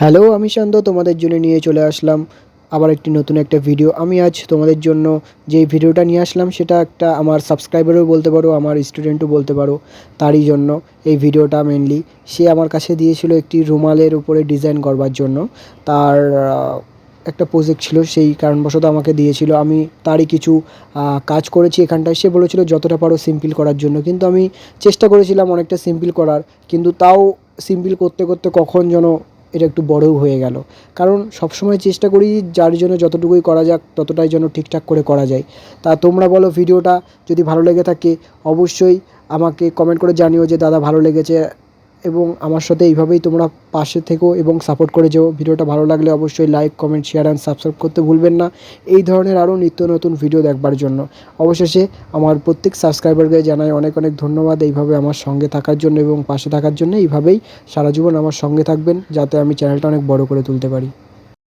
Hello, আমি শান্ত, তোমাদের জন্য নিয়ে চলে আসলাম আবার একটি নতুন একটা ভিডিও আমি আজ তোমাদের জন্য যেই ভিডিওটা নিয়ে আসলাম, সেটা একটা আমার সাবস্ক্রাইবারও বলতে পারো, আমার স্টুডেন্টও বলতে পারো, তারই জন্য। এই ভিডিওটা মেনলি সে আমার কাছে দিয়েছিল একটি রুমালের উপরে ডিজাইন করবার জন্য। তার একটা প্রজেক্ট ছিল, সেই কারণবশত আমাকে দিয়েছিল। আমি তারই কিছু কাজ করেছি এখানটায়। সে বলেছিল, যতটা পারো সিম্পল করার জন্য। কিন্তু আমি চেষ্টা করেছিলাম অনেকটা সিম্পল করার, কিন্তু তাও সিম্পল করতে করতে কখন যেন এটা একটু বড়ও হয়ে গেল। কারণ সব সময় চেষ্টা করি যার জন্য যতটুকুই করা যাক, ততটাই যেন ঠিকঠাক করে করা যায়। তা তোমরা বলো ভিডিওটা যদি ভালো লেগে থাকে, অবশ্যই আমাকে কমেন্ট করে জানিও যে, দাদা ভালো লেগেছে এবং আমার সাথে এইভাবেই তোমরা পাশে থেকো এবং সাপোর্ট করে যেও। ভিডিওটা ভালো লাগলে অবশ্যই like comment share and subscribe করতে ভুলবেন না। এই ধরনের আরও নিত্য নতুন ভিডিও দেখবার জন্য। অবশেষে আমার প্রত্যেক সাবস্ক্রাইবারকে জানাই অনেক অনেক ধন্যবাদ এইভাবে আমার সঙ্গে থাকার জন্য এবং পাশে থাকার জন্য। এইভাবেই সারা জীবন আমার সঙ্গে থাকবেন যাতে আমি চ্যানেলটা অনেক বড় করে তুলতে পারি।